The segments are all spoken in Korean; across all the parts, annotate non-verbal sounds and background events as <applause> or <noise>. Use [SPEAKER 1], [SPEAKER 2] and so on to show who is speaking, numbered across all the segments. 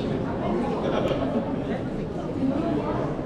[SPEAKER 1] ハハハ <laughs>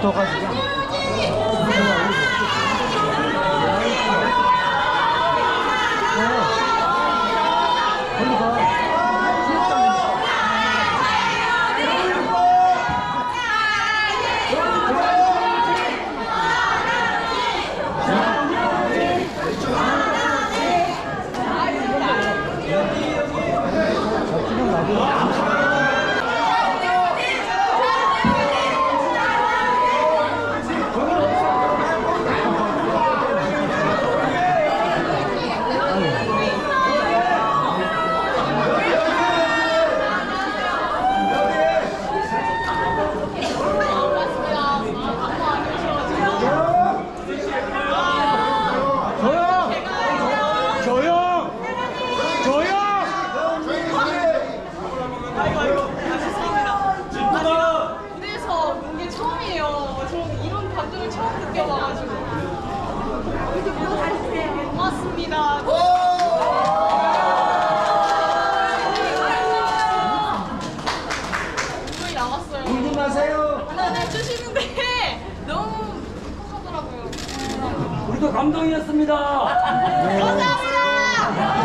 [SPEAKER 1] 좀더 가시죠. 조용! 조용! 조용!
[SPEAKER 2] 무대에서 본게 처음이에요. 저는 이런 감정을 처음 느껴봐가지고. 고맙습니다. 눈물이 나왔어요.
[SPEAKER 1] 울지 마세요.
[SPEAKER 2] 하나는 주시는데 너무 하더라고요.
[SPEAKER 3] 우리도 감동이었습니다.
[SPEAKER 2] 감사합니다.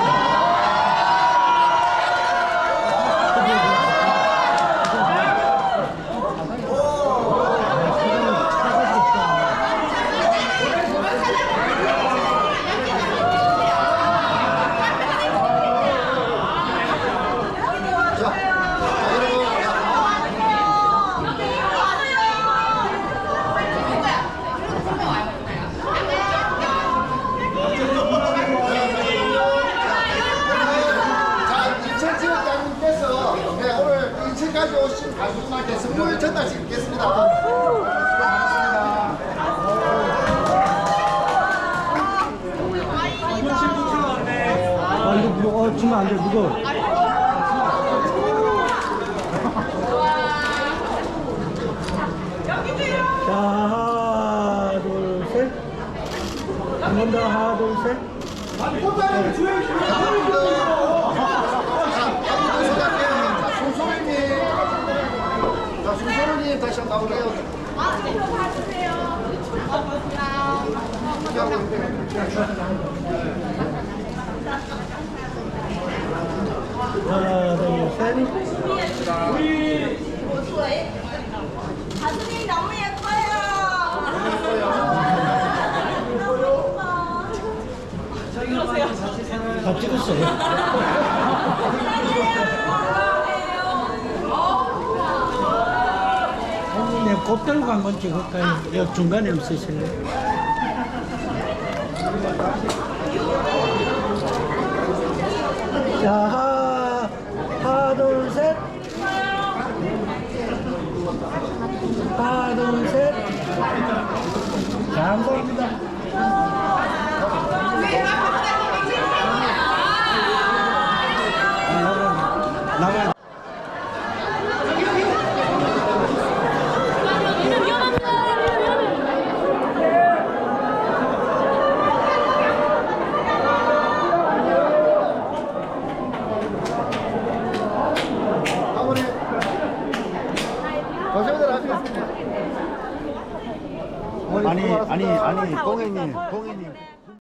[SPEAKER 4] 오신 가족분한테 선물 전달드리겠습니다.
[SPEAKER 1] 아, 이거 무거워. 어, 주면 안 돼. 무거워. 자, 하나, 둘, 셋. 한번 더, 하나, 둘, 셋.
[SPEAKER 4] 송소리님, 자, 송소리님 다시 한번 나오세요.
[SPEAKER 1] 하나, 둘, 셋.
[SPEAKER 2] 가슴이 너무 예뻐요. 그러세요.
[SPEAKER 1] 다 찍었어요. 곱 들고 한번 찍을까요? 여기 중간에 있으실래요? 자, 하나, 하나, 둘, 셋. 하나, 둘, 셋. 감사합니다. 나가, 나가.
[SPEAKER 4] 아버님, 고생들 하셨습니다.
[SPEAKER 5] 아니 아니 아니 동행님 동행님